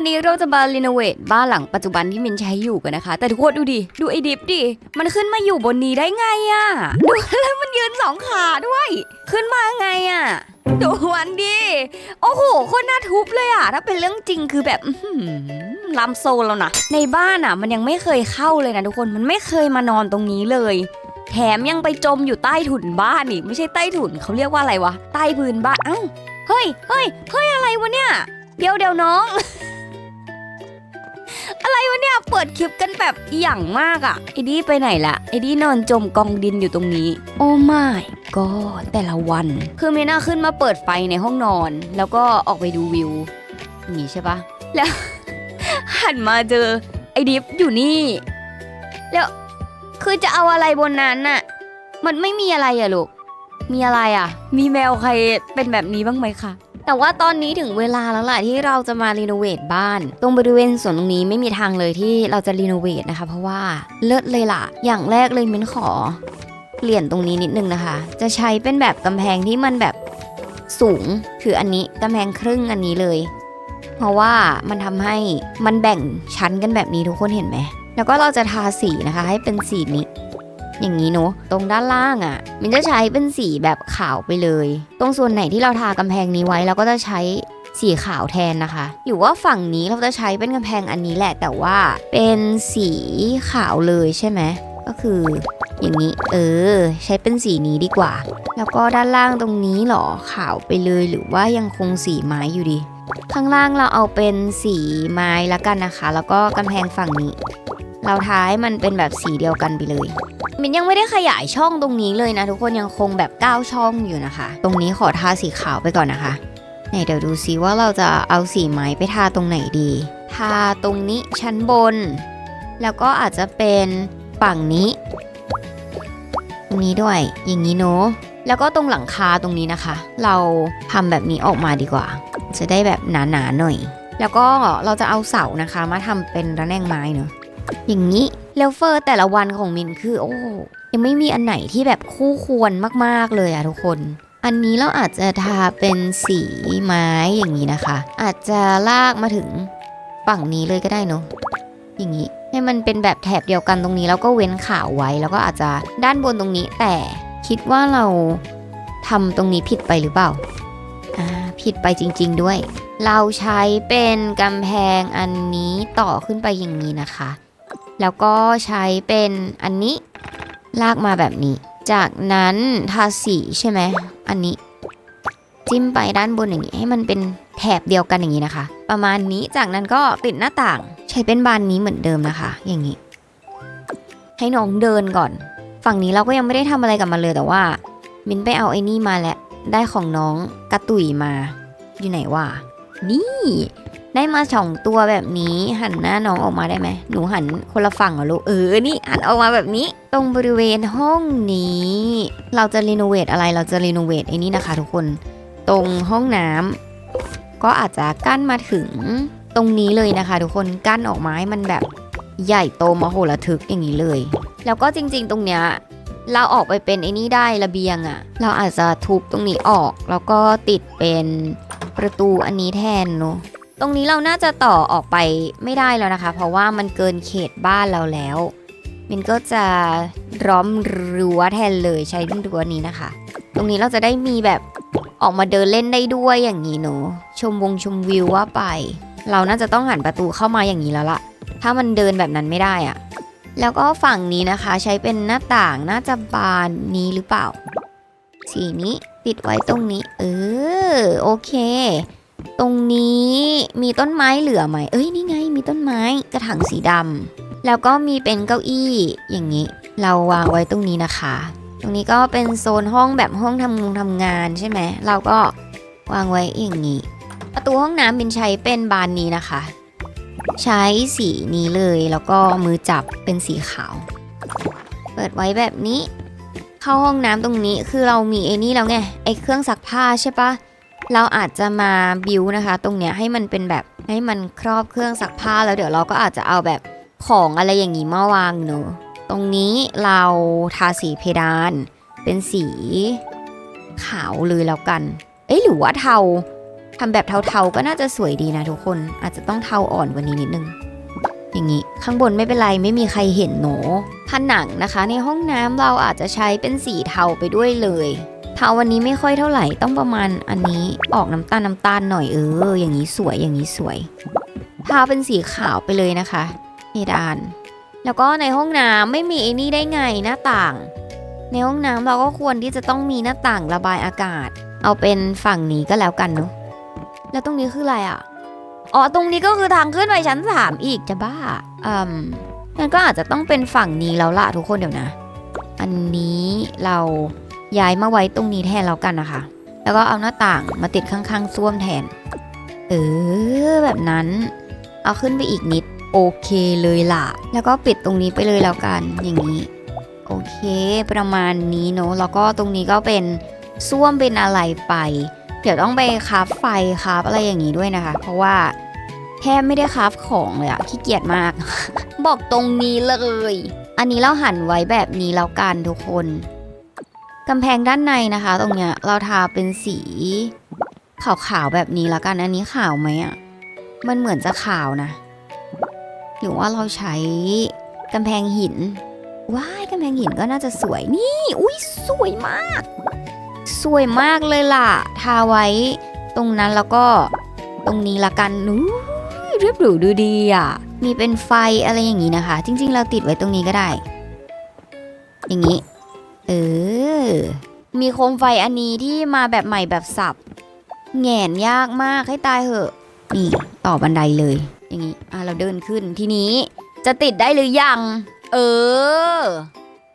วันนี้เราจะมารีโนเวทบ้านหลังปัจจุบันที่มินใช้อยู่กันนะคะ แต่ทุกคนดูดิ ดูไอ้ดิฟดิ มันขึ้นมาอยู่บนนี้ได้ไงอะดูแล้วมันยืนสองขาด้วย ขึ้นมาไงอะดูมันดิ โอ้โหคตรน่าทุบเลยอะถ้าเป็นเรื่องจริงคือแบบอื้อหือลำโซนแล้วนะ ในบ้านอะมันยังไม่เคยเข้าเลยนะทุกคน มันไม่เคยมานอนตรงนี้เลยแถมยังไปจมอยู่ใต้ถุนบ้านอีกไม่ใช่ใต้ถุนเขาเรียกว่าอะไรวะ ใต้พื้นบ้าน เอ้า เฮ้ยเฮ้ยเฮ้ยอะไรวะเนี่ย เดี๋ยวเดี๋ยวน้อง อะไรวะเนี่ยเปิดคลิปกันแบบอหย่างมากอะไอ้ดี้ไปไหนละไอ้ดี้นอนจมกองดินอยู่ตรงนี้ โอ้ไม่ก็แต่ละวัน คือเมน่าขึ้นมาเปิดไฟในห้องนอน แล้วก็ออกไปดูวิวอย่างนี้ใช่ปะแล้ว หันมาเจอไอ้ดิฟอยู่นี่ แล้วคือจะเอาอะไรบนนั้นน่ะ มันไม่มีอะไรอะลูกมีอะไรอะมีแมวใครเป็นแบบนี้บ้างไหมคะ แต่ว่าตอนนี้ถึงเวลาแล้วล่ะที่เราจะมารีโนเวทบ้าน ตรงบริเวณสวนตรงนี้ไม่มีทางเลยที่เราจะรีโนเวทนะคะ เพราะว่าเลิศเลยล่ะ อย่างแรกเลยมินขอ เปลี่ยนตรงนี้นิดนึงนะคะ จะใช้เป็นแบบกำแพงที่มันแบบสูงคืออันนี้กำแพงครึ่งอันนี้เลย เพราะว่ามันทำให้มันแบ่งชั้นกันแบบนี้ทุกคนเห็นไหมแล้วก็เราจะทาสีนะคะ ให้เป็นสีนี้ อย่างนี้เนาะตรงด้านล่างอะ่ะ มันจะใช้เป็นสีแบบขาวไปเลย ตรงส่วนไหนที่เราทากำแพงนี้ไว้เราก็จะใช้สีขาวแทนนะคะ หรือว่าฝั่งนี้เราจะใช้เป็นกำแพงอันนี้แหละ แต่ว่าเป็นสีขาวเลยใช่ไหมก็คืออย่างนี้ เออ ใช้เป็นสีนี้ดีกว่า แล้วก็ด้านล่างตรงนี้เหรอขาวไปเลยหรือว่ายังคงสีไม้อยู่ดี ข้างล่างเราเอาเป็นสีไม้ละกันนะคะ แล้วก็กำแพงฝั่งนี้ เราท้ายมันเป็นแบบสีเดียวกันไปเลย มินยังไม่ได้ขยายช่องตรงนี้เลยนะ ทุกคนยังคงแบบ 9 ช่องอยู่นะคะ ตรงนี้ขอทาสีขาวไปก่อนนะคะไหนเดี๋ยวดูซิว่าเราจะเอาสีไม้ไปทาตรงไหนดี ทาตรงนี้ชั้นบน แล้วก็อาจจะเป็นฝั่งนี้ ตรงนี้ด้วย อย่างนี้เนาะแล้วก็ตรงหลังคาตรงนี้นะคะ เราทำแบบนี้ออกมาดีกว่า จะได้แบบหนาๆหน่อย แล้วก็เราจะเอาเสานะคะ มาทำเป็นระแนงไม้เนาะ อย่างนี้แล้วเฟอร์แต่ละวันของมินคือโอ้ยังไม่มีอันไหนที่แบบคู่ควรมาก ๆ เลยอะทุกคน อันนี้เราอาจจะทาเป็นสีไม้อย่างนี้นะคะ อาจจะลากมาถึงฝั่งนี้เลยก็ได้เนอะอย่างนี้ให้มันเป็นแบบแถบเดียวกันตรงนี้แล้วก็เว้นขาวไว้ แล้วก็อาจจะด้านบนตรงนี้ แต่คิดว่าเราทำตรงนี้ผิดไปหรือเปล่าอ่าผิดไปจริง ๆ ด้วย เราใช้เป็นกำแพงอันนี้ต่อขึ้นไปอย่างนี้นะคะ แล้วก็ใช้เป็นอันนี้ลากมาแบบนี้ จากนั้นทาสีใช่ไหมอันนี้ จิ้มไปด้านบนอย่างนี้ให้มันเป็นแถบเดียวกันอย่างนี้นะคะ ประมาณนี้จากนั้นก็ติดหน้าต่างใช้เป็นบานนี้เหมือนเดิมนะคะ อย่างนี้ ให้น้องเดินก่อน ฝั่งนี้เราก็ยังไม่ได้ทำอะไรกับมันเลยแต่ว่า มินไปเอาไอ้นี่มาแล้วได้ของน้องกระตุยมา อยู่ไหนวะนี่ ได้มาสองตัวแบบนี้หันหน้าน้องออกมาได้ไหมหนูหันคนละฝั่งเหรอลูกเออนี่หันออกมาแบบนี้ ตรงบริเวณห้องนี้ เราจะรีโนเวทอะไรเราจะรีโนเวทไอ้นี่นะคะ ทุกคนตรงห้องน้ำก็อาจจะกั้นมาถึงตรงนี้เลยนะคะ ทุกคนกั้นออกมาให้มันแบบใหญ่โตมโหฬารทึกอย่างนี้เลย แล้วก็จริง ๆ ตรงเนี้ยเราออกไปเป็นไอ้นี่ได้ระเบียงอะ่ะ เราอาจจะทุบตรงนี้ออก แล้วก็ติดเป็นประตูอันนี้แทนเนาะ ตรงนี้เราน่าจะต่อออกไปไม่ได้แล้วนะคะ เพราะว่ามันเกินเขตบ้านเราแล้ว มินก็จะร้อมรั้วแทนเลยใช้รั้วนี้นะคะ ตรงนี้เราจะได้มีแบบออกมาเดินเล่นได้ด้วยอย่างนี้เนอะชมวงชมวิวว่าไป เราน่าจะต้องหันประตูเข้ามาอย่างนี้แล้วล่ะถ้ามันเดินแบบนั้นไม่ได้อะแล้วก็ฝั่งนี้นะคะใช้เป็นหน้าต่างน่าจะบานนี้หรือเปล่า สีนี้ติดไว้ตรงนี้ เออโอเค ตรงนี้มีต้นไม้เหลือไหม เอ้ยนี่ไงมีต้นไม้กระถางสีดำแล้วก็มีเป็นเก้าอี้อย่างนี้ เราวางไว้ตรงนี้นะคะ ตรงนี้ก็เป็นโซนห้องแบบห้องทำงงทำงานใช่ไหมเราก็วางไว้อย่างนี้ ประตูห้องน้ำเป็นใช้เป็นบานนี้นะคะ ใช้สีนี้เลยแล้วก็มือจับเป็นสีขาว เปิดไว้แบบนี้ เข้าห้องน้ำตรงนี้คือเรามีไอ้นี่แล้วไงไอ้เครื่องซักผ้าใช่ปะ เราอาจจะมาบิวนะคะ ตรงเนี้ยให้มันเป็นแบบให้มันครอบเครื่องซักผ้าแล้วเดี๋ยวเราก็อาจจะเอาแบบของอะไรอย่างนี้มาวางเนอะตรงนี้เราทาสีเพดาน เป็นสีขาวเลยแล้วกัน เอ้หรือว่าเทาทำแบบเทาๆก็น่าจะสวยดีนะทุกคนอาจจะต้องเทาอ่อนกว่านี้นิดนึง อย่างนี้ข้างบนไม่เป็นไรไม่มีใครเห็นหนูผนังนะคะ ในห้องน้ำเราอาจจะใช้เป็นสีเทาไปด้วยเลย เทาวันนี้ไม่ค่อยเท่าไหร่ต้องประมาณอันนี้ออกน้ำตาลน้ำตาลหน่อยเออ อย่างนี้สวยอย่างนี้สวยทาเป็นสีขาวไปเลยนะคะเพดาน แล้วก็ในห้องน้ำไม่มีไอ้นี่ได้ไงหน้าต่าง ในห้องน้ำเราก็ควรที่จะต้องมีหน้าต่างระบายอากาศ เอาเป็นฝั่งนี้ก็แล้วกันเนาะแล้วตรงนี้คืออะไรอะอ๋อตรงนี้ก็คือทางขึ้นไปชั้นสามอีกจะบ้าอืมงั้นก็อาจจะต้องเป็นฝั่งนี้แล้วล่ะทุกคนเดี๋ยวนะ อันนี้เรา ย้ายมาไว้ตรงนี้แทนแล้วกันนะคะ แล้วก็เอาหน้าต่างมาติดข้างๆส้วมแทน เออ แบบนั้น เอาขึ้นไปอีกนิด โอเคเลยล่ะ แล้วก็ปิดตรงนี้ไปเลยแล้วกัน อย่างนี้ โอเค ประมาณนี้เนอะแล้วก็ตรงนี้ก็เป็นส้วมเป็นอะไรไป เดี๋ยวต้องไปคาฟไฟคาฟอะไรอย่างนี้ด้วยนะคะ เพราะว่าแทบไม่ได้คาฟของเลยอะขี้เกียจมาก บอกตรงนี้เลย อันนี้เราหันไว้แบบนี้แล้วกันทุกคน กำแพงด้านในนะคะ ตรงเนี้ยเราทาเป็นสีขาวๆแบบนี้แล้วกัน อันนี้ขาวไหมอะมันเหมือนจะขาวนะ หรือว่าเราใช้กำแพงหิน ว้ายกำแพงหินก็น่าจะสวยนี่ อุ้ยสวยมาก สวยมากเลยล่ะ ทาไว้ตรงนั้นแล้วก็ตรงนี้ละกันนู้เรียบหรูดูดีอะ มีเป็นไฟอะไรอย่างนี้นะคะ จริง ๆ เราติดไว้ตรงนี้ก็ได้ อย่างนี้ เออ มีโคมไฟอันนี้ที่มาแบบใหม่แบบสับแงนยากมากให้ตายเหอะ นี่ต่อบันไดเลย อย่างนี้ อะเราเดินขึ้นทีนี้จะติดได้หรือยัง เออ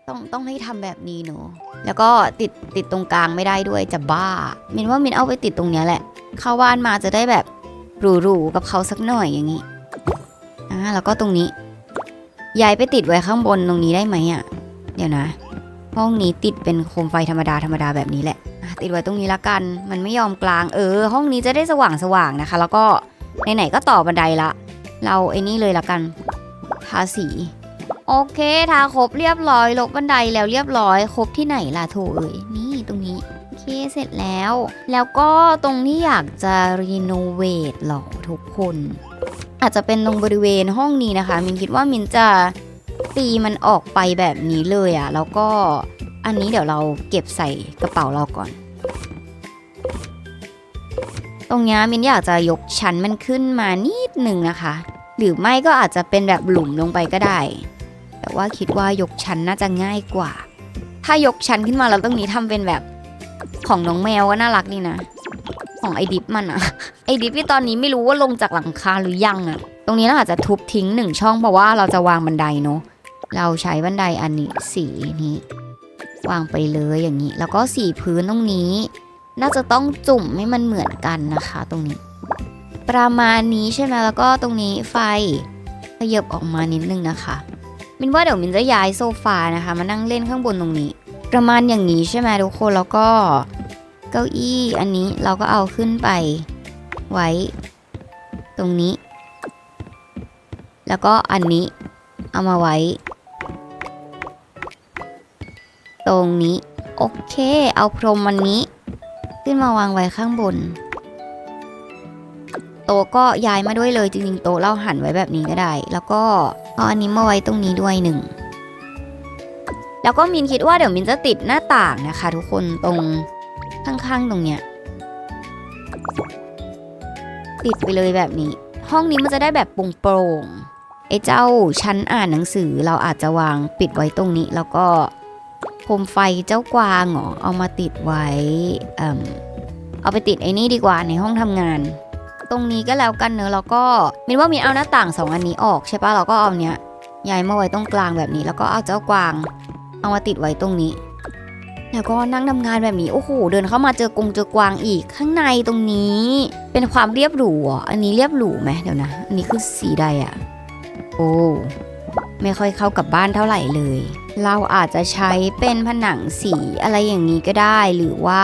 ต้องต้องให้ทำแบบนี้เนอะแล้วก็ติดติดตรงกลางไม่ได้ด้วยจะบ้ามินว่ามินเอาไปติดตรงเนี้ยแหละ เข้าบ้านมาจะได้แบบหรูๆกับเขาสักหน่อยอย่างนี้อ่าแล้วก็ตรงนี้ย้ายไปติดไว้ข้างบนตรงนี้ได้ไหมอะ เดี๋ยวนะ ห้องนี้ติดเป็นโคมไฟธรรมดาธรรมดาแบบนี้แหละติดไว้ตรงนี้ละกัน มันไม่ยอมกลาง เออ ห้องนี้จะได้สว่างสว่างๆนะคะ แล้วก็ไหนๆก็ต่อบันไดละ เราไอ้นี่เลยละกัน ทาสี โอเค ทาครบเรียบร้อยลบบันไดแล้วเรียบร้อย ครบที่ไหนล่ะโถเอ้ยนี่ตรงนี้โอเคเสร็จแล้ว แล้วก็ตรงที่อยากจะรีโนเวทหรอทุกคน อาจจะเป็นตรงบริเวณห้องนี้นะคะ มินคิดว่ามินจะ ตีมันออกไปแบบนี้เลยอะ่ะ แล้วก็อันนี้เดี๋ยวเราเก็บใส่กระเป๋าเราก่อน ตรงนี้มินอยากจะยกชั้นมันขึ้นมานิดหนึ่งนะคะ หรือไม่ก็อาจจะเป็นแบบหลุมลงไปก็ได้ แต่ว่าคิดว่ายกชั้นน่าจะง่ายกว่า ถ้ายกชั้นขึ้นมาเราต้องนี้ทำเป็นแบบของน้องแมวก็น่ารักดีนะ ของไอดิฟมันอะไอดิฟที่ตอนนี้ไม่รู้ว่าลงจากหลังคาหรือยังอะตรงนี้เราอาจจะทุบทิ้งหนึ่งช่องเพราะว่าเราจะวางบันไดเนาะ เราใช้บันไดอันนี้สีนี้ วางไปเลยอย่างนี้ แล้วก็สีพื้นตรงนี้ น่าจะต้องจุ่มให้มันเหมือนกันนะคะ ตรงนี้ ประมาณนี้ใช่ไหมแล้วก็ตรงนี้ไฟขยับออกมานิดนึงนะคะมินว่าเดี๋ยวมินจะย้ายโซฟานะคะ มานั่งเล่นข้างบนตรงนี้ ประมาณอย่างนี้ใช่ไหมทุกคนแล้วก็เก้าอี้อันนี้เราก็เอาขึ้นไปไว้ ตรงนี้ แล้วก็อันนี้เอามาไว้ ตรงนี้ โอเค เอาพรมอันนี้ ขึ้นมาวางไว้ข้างบน โต๊ะก็ย้ายมาด้วยเลยจริงๆโต๊ะเราหันไว้แบบนี้ก็ได้ แล้วก็เอาอันนี้มาไว้ตรงนี้ด้วยหนึ่งแล้วก็มินคิดว่าเดี๋ยวมินจะติดหน้าต่างนะคะ ทุกคนตรงข้างๆตรงเนี้ยติดไปเลยแบบนี้ ห้องนี้มันจะได้แบบโปร่งไอ้เจ้าชั้นอ่านหนังสือเราอาจจะวางปิดไว้ตรงนี้ แล้วก็ โคมไฟเจ้ากวางเหรอเอามาติดไว้เอ่มเอาไปติดไอ้นี่ดีกว่าในห้องทำงาน ตรงนี้ก็แล้วกันเนอะแล้วก็มินว่ามินเอาหน้าต่างสองอันนี้ออกใช่ปะเราก็เอาเนี้ยย้ายมาไว้ตรงกลางแบบนี้ แล้วก็เอาเจ้ากวาง เอามาติดไว้ตรงนี้ แล้วก็นั่งทำงานแบบนี้โอ้โหเดินเข้ามาเจอกงเจอกวางอีกข้างในตรงนี้ เป็นความเรียบหรูอะอันนี้เรียบหรูไหมเดี๋ยวนะ อันนี้คือสีใดอะโอ้ไม่ค่อยเข้ากับบ้านเท่าไหร่เลย เราอาจจะใช้เป็นผนังสีอะไรอย่างนี้ก็ได้หรือว่า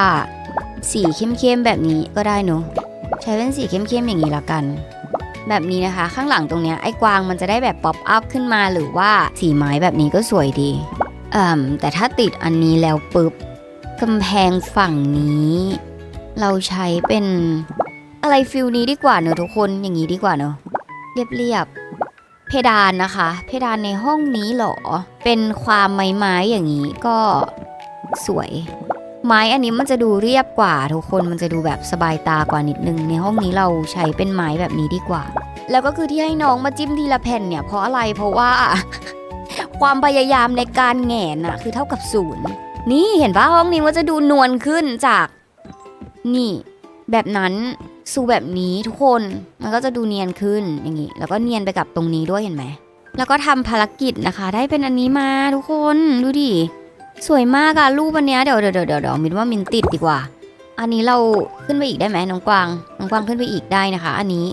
สีเข้มๆแบบนี้ก็ได้เนอะใช้เป็นสีเข้มๆอย่างนี้ละกัน แบบนี้นะคะ ข้างหลังตรงเนี้ยไอ้กวางมันจะได้แบบป๊อปอัพขึ้นมาหรือว่าสีไม้แบบนี้ก็สวยดีเอ่มแต่ถ้าติดอันนี้แล้วปุ๊บกำแพงฝั่งนี้ เราใช้เป็นอะไรฟิลนี้ดีกว่าเนอะทุกคนอย่างนี้ดีกว่าเนอะเรียบ เพดานนะคะ เพดานในห้องนี้หรอ เป็นความไม้ๆอย่างนี้ก็สวย ไม้อันนี้มันจะดูเรียบกว่า ทุกคนมันจะดูแบบสบายตากว่านิดนึง ในห้องนี้เราใช้เป็นไม้แบบนี้ดีกว่า แล้วก็คือที่ให้น้องมาจิ้มทีละแผ่นเนี่ย เพราะอะไรเพราะว่า ความพยายามในการแหงนอะคือเท่ากับศูนย์นี่เห็นปะห้องนี้ว่าจะดูนวลขึ้นจาก นี่ แบบนั้นสูแบบนี้ทุกคนมันก็จะดูเนียนขึ้นอย่างนี้แล้วก็เนียนไปกับตรงนี้ด้วยเห็นไหมแล้วก็ทำภารกิจนะคะ ได้เป็นอันนี้มาทุกคนดูดิสวยมากอะรูปอันเนี้ยเดี๋ยวเดี๋ยวเดี๋ยวเดี๋ยวมินว่ามินติดดีกว่า อันนี้เราขึ้นไปอีกได้ไหมน้องกวางน้องกวางขึ้นไปอีกได้นะคะ อันนี้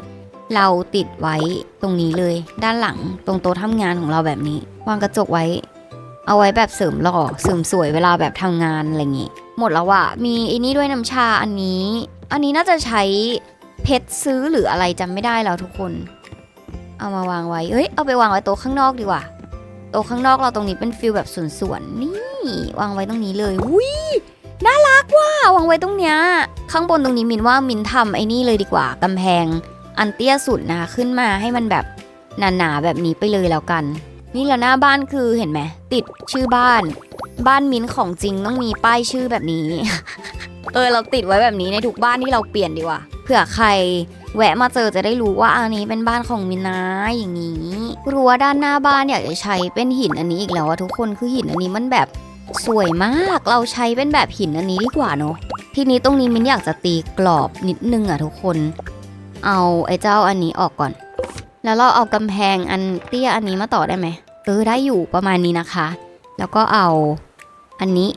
เราติดไว้ตรงนี้เลย ด้านหลังตรงโต๊ะทำงานของเราแบบนี้ วางกระจกไว้ เอาไว้แบบเสริมหล่อเสริมสวยเวลาแบบทำงานอะไรอย่างงี้หมดแล้วอะมีไอ้นี่ด้วยน้ำชาอันนี้ อันนี้น่าจะใช้เพชรซื้อหรืออะไรจำไม่ได้แล้วทุกคน เอามาวางไว้เอ้ย เอาไปวางไว้โต๊ะข้างนอกดีกว่า โต๊ะข้างนอกเราตรงนี้เป็นฟิลแบบสวนๆนี่วางไว้ตรงนี้เลยอุ้ยน่ารักว่าวางไว้ตรงเนี้ย ข้างบนตรงนี้มินว่ามินทำไอ้นี่เลยดีกว่ากำแพงอันเตี้ยสุดนะคะขึ้นมาให้มันแบบหนาๆแบบนี้ไปเลยแล้วกัน นี่แล้วหน้าบ้านคือเห็นไหมติดชื่อบ้าน บ้านมิ้นของจริงต้องมีป้ายชื่อแบบนี้ เออเราติดไว้แบบนี้ในทุกบ้านที่เราเปลี่ยนดีกว่าเผื่อใครแวะมาเจอจะได้รู้ว่าอันนี้เป็นบ้านของมินนะอย่างนี้รั้วด้านหน้าบ้านอยากจะใช้เป็นหินอันนี้อีกแล้วอะทุกคนคือหินอันนี้มันแบบสวยมากเราใช้เป็นแบบหินอันนี้ดีกว่าเนาะทีนี้ตรงนี้มินอยากจะตีกรอบนิดนึงอะทุกคน เอาไอ้เจ้าอันนี้ออกก่อน แล้วเราเอากำแพงอันเตี้ยอันนี้มาต่อได้ไหมเออได้อยู่ประมาณนี้นะคะ แล้วก็เอา อันนี้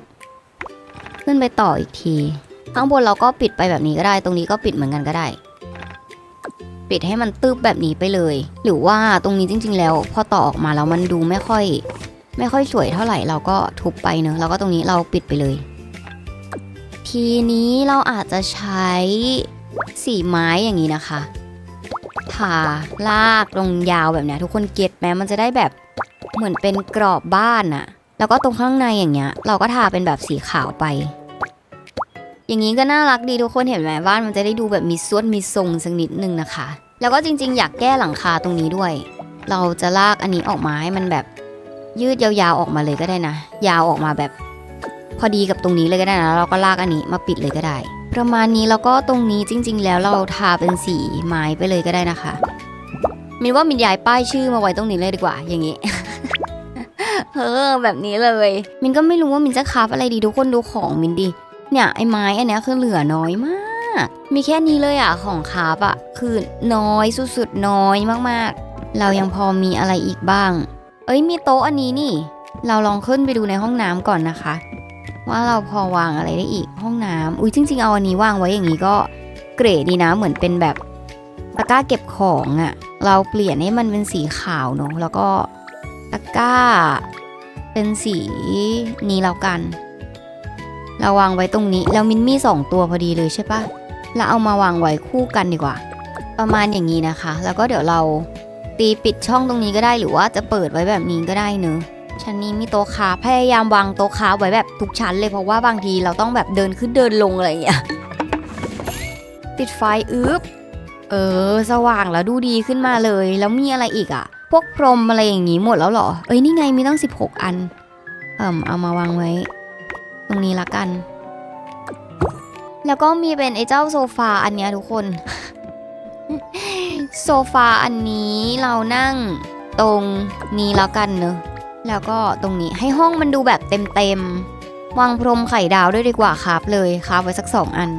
ขึ้นไปต่ออีกที ข้างบนเราก็ปิดไปแบบนี้ก็ได้ ตรงนี้ก็ปิดเหมือนกันก็ได้ ปิดให้มันตึบแบบนี้ไปเลย หรือว่าตรงนี้จริง ๆ แล้ว พอต่อออกมาแล้วมันดูไม่ค่อย ไม่ค่อยสวยเท่าไหร่เราก็ทุบไปเนอะแล้วก็ตรงนี้เราปิดไปเลย ทีนี้เราอาจจะใช้สีไม้อย่างนี้นะคะทาลากลงยาวแบบนี้ทุกคนเก็ตไหมมันจะได้แบบเหมือนเป็นกรอบบ้านอะ แล้วก็ตรงข้างในอย่างเงี้ย เราก็ทาเป็นแบบสีขาวไป อย่างนี้ก็น่ารักดีทุกคนเห็นไหมบ้านมันจะได้ดูแบบมีส่วนมีทรงสักนิดนึงนะคะ แล้วก็จริง ๆ อยากแก้หลังคาตรงนี้ด้วย เราจะลากอันนี้ออกมาให้มันแบบยืดยาวๆออกมาเลยก็ได้นะ ยาวออกมาแบบพอดีกับตรงนี้เลยก็ได้นะ เราก็ลากอันนี้มาปิดเลยก็ได้ ประมาณนี้แล้วก็ตรงนี้จริง ๆ แล้วเราทาเป็นสีไม้ไปเลยก็ได้นะคะมินว่ามินย้ายป้ายชื่อมาไว้ตรงนี้เลยดีกว่า อย่างนี้ ออแบบนี้เลย มินก็ไม่รู้ว่ามินจะคราฟอะไรดีทุกคนดูของมินดิเนี่ยไอ้ไม้อันนี้คือเหลือน้อยมาก มีแค่นี้เลยอะของคราฟอะคือน้อยสุดๆน้อยมากๆ เรายังพอมีอะไรอีกบ้าง เอ้ยมีโต๊ะอันนี้นี่ เราลองขึ้นไปดูในห้องน้ำก่อนนะคะ ว่าเราพอวางอะไรได้อีกห้องน้ำอุ้ยจริง ๆ เอาอันนี้วางไว้อย่างนี้ก็เกรดดีนะเหมือนเป็นแบบตะกร้าเก็บของอะ่ะ เราเปลี่ยนให้มันเป็นสีขาวเนอะแล้วก็ตะกร้า เป็นสีนี้แล้วกันเราวางไว้ตรงนี้แล้วมินมี่สองตัวพอดีเลยใช่ปะเราเอามาวางไว้คู่กันดีกว่า ประมาณอย่างนี้นะคะ แล้วก็เดี๋ยวเราตีปิดช่องตรงนี้ก็ได้หรือว่าจะเปิดไว้แบบนี้ก็ได้เนอะชั้นนี้มีโต๊ะค้าพยายามวางโต๊ะค้าไว้แบบทุกชั้นเลยเพราะว่าบางทีเราต้องแบบเดินขึ้นเดินลงอะไรอย่างเงี้ยติดไฟอึ๊บเออ สว่างแล้วดูดีขึ้นมาเลย แล้วมีอะไรอีกอะ พวกพรมอะไรอย่างงี้หมดแล้วเหรอ เอ้ยนี่ไงมีตั้ง 16 อัน เอิ่มเอามาวางไว้ ตรงนี้ละกัน แล้วก็มีเป็นไอ้เจ้าโซฟาอันเนี้ยทุกคน โซฟาอันนี้เรานั่งตรงนี้แล้วกันเนอะ แล้วก็ตรงนี้ให้ห้องมันดูแบบเต็มๆ วางพรมไข่ดาวด้วยดีกว่าครับเลยครับไว้สักสองอัน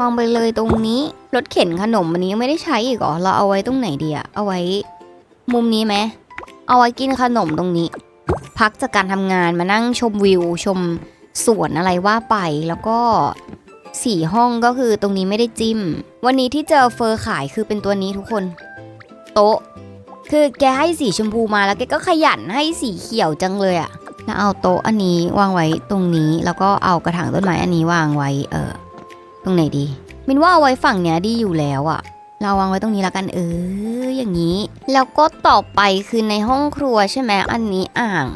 วางไปเลยตรงนี้ รถเข็นขนมอันนี้ยังไม่ได้ใช้อีกเหรอ เราเอาไว้ตรงไหนดีอะเอาไว้มุมนี้ไหม เอาไว้กินขนมตรงนี้ พักจากการทำงานมานั่งชมวิว ชมสวนอะไรว่าไป แล้วก็สี่ห้องก็คือตรงนี้ไม่ได้จิ้ม วันนี้ที่เจอเฟอร์ขายคือเป็นตัวนี้ทุกคน โต๊ะ คือแกให้สีชมพูมาแล้วแกก็ขยันให้สีเขียวจังเลยอะแล้วเอาโต๊ะอันนี้วางไว้ตรงนี้ แล้วก็เอากระถางต้นไม้อันนี้วางไว้ เออ ตรงไหนดี มินว่าเอาไว้ฝั่งเนี้ยดีอยู่แล้วอะเราวางไว้ตรงนี้แล้วกันเอออย่างนี้ แล้วก็ต่อไปคือในห้องครัวใช่ไหมอันนี้อ่าง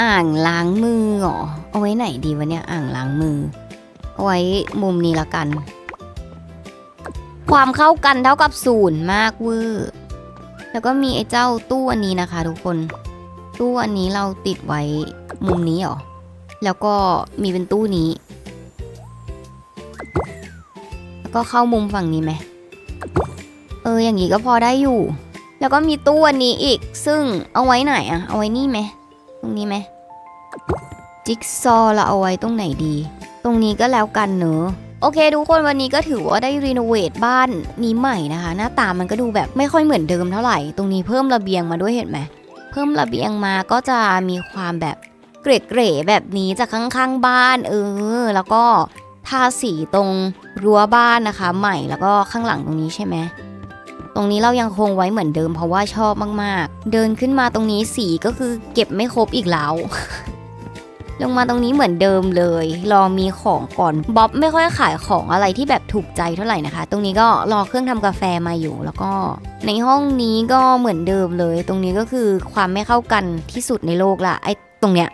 อ่างล้างมือเหรอเอาไว้ไหนดีวะเนี่ยอ่างล้างมือ เอาไว้มุมนี้ละกัน ความเข้ากันเท่ากับศูนย์มากเวอร์แล้วก็มีไอ้เจ้าตู้อันนี้นะคะ ทุกคน ตู้อันนี้เราติดไว้มุมนี้เหรอแล้วก็มีเป็นตู้นี้ ก็เข้ามุมฝั่งนี้ไหม เออ อย่างนี้ก็พอได้อยู่ แล้วก็มีตู้อันนี้อีก ซึ่งเอาไว้ไหนอะเอาไว้นี่ไหม ตรงนี้ไหม จิ๊กซอว์เราเอาไว้ตรงไหนดี ตรงนี้ก็แล้วกันเนอะโอเคทุกคนวันนี้ก็ถือว่าได้รีโนเวทบ้านนี้ใหม่นะคะ หน้าตามันก็ดูแบบไม่ค่อยเหมือนเดิมเท่าไหร่ ตรงนี้เพิ่มระเบียงมาด้วยเห็นไหม เพิ่มระเบียงมาก็จะมีความแบบเกรๆแบบนี้จากข้างๆบ้านเออ แล้วก็ ทาสีตรงรั้วบ้านนะคะ ใหม่แล้วก็ข้างหลังตรงนี้ใช่ไหมตรงนี้เรายังคงไว้เหมือนเดิมเพราะว่าชอบมากๆ เดินขึ้นมาตรงนี้สีก็คือเก็บไม่ครบอีกแล้ว ลงมาตรงนี้เหมือนเดิมเลยรอมีของก่อนบ๊อบไม่ค่อยขายของอะไรที่แบบถูกใจเท่าไหร่นะคะ ตรงนี้ก็รอเครื่องทำกาแฟมาอยู่ แล้วก็ในห้องนี้ก็เหมือนเดิมเลย ตรงนี้ก็คือความไม่เข้ากันที่สุดในโลกละไอ้ตรงเนี้ย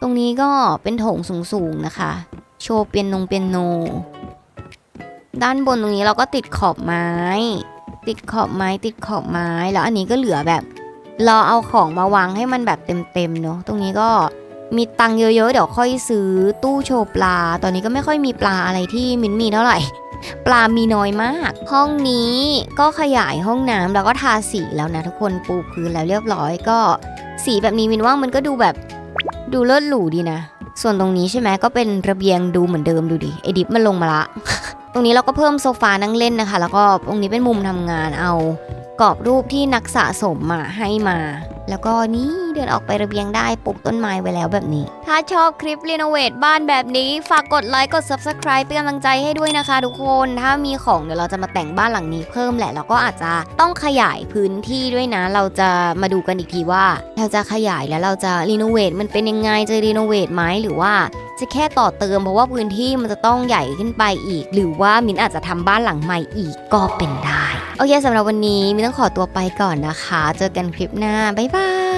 ตรงนี้ก็เป็นโถงสูงๆนะคะ โชว์เปียโนเปียโน ด้านบนตรงนี้เราก็ติดขอบไม้ ติดขอบไม้ติดขอบไม้ แล้วอันนี้ก็เหลือแบบรอเอาของมาวางให้มันแบบเต็มๆเนาะตรงนี้ก็มีตังเยอะๆ เดี๋ยวค่อยซื้อตู้โชว์ปลา ตอนนี้ก็ไม่ค่อยมีปลาอะไรที่มินมีเท่าไหร่ ปลามีน้อยมาก ห้องนี้ก็ขยายห้องน้ำแล้วก็ทาสีแล้วนะทุกคนปูพื้นแล้วเรียบร้อยก็ สีแบบนี้มินว่ามันก็ดูแบบดูเลิศหรูดีนะ ส่วนตรงนี้ใช่ไหมก็เป็นระเบียงดูเหมือนเดิมดูดิไอดิฟมันลงมาละ ตรงนี้เราก็เพิ่มโซฟานั่งเล่นนะคะ แล้วก็ตรงนี้เป็นมุมทำงานเอา กรอบรูปที่นักสะสมมาให้มา แล้วก็นี่เดินออกไประเบียงได้ปลูกต้นไม้ไว้แล้วแบบนี้ ถ้าชอบคลิปรีโนเวทบ้านแบบนี้ ฝากกดไลค์กด Subscribe เป็นกำลังใจให้ด้วยนะคะทุกคน ถ้ามีของเดี๋ยวเราจะมาแต่งบ้านหลังนี้เพิ่มแหละ แล้วก็อาจจะต้องขยายพื้นที่ด้วยนะ เราจะมาดูกันอีกทีว่า เราจะขยายแล้วเราจะรีโนเวทมันเป็นยังไงจะรีโนเวทไหมหรือว่าจะแค่ต่อเติมเพราะว่าพื้นที่มันจะต้องใหญ่ขึ้นไปอีก หรือว่ามินอาจจะทำบ้านหลังใหม่อีกก็เป็นได้ โอเคสำหรับวันนี้มินต้องขอตัวไปก่อนนะคะ เจอกันคลิปหน้า บ๊ายบาย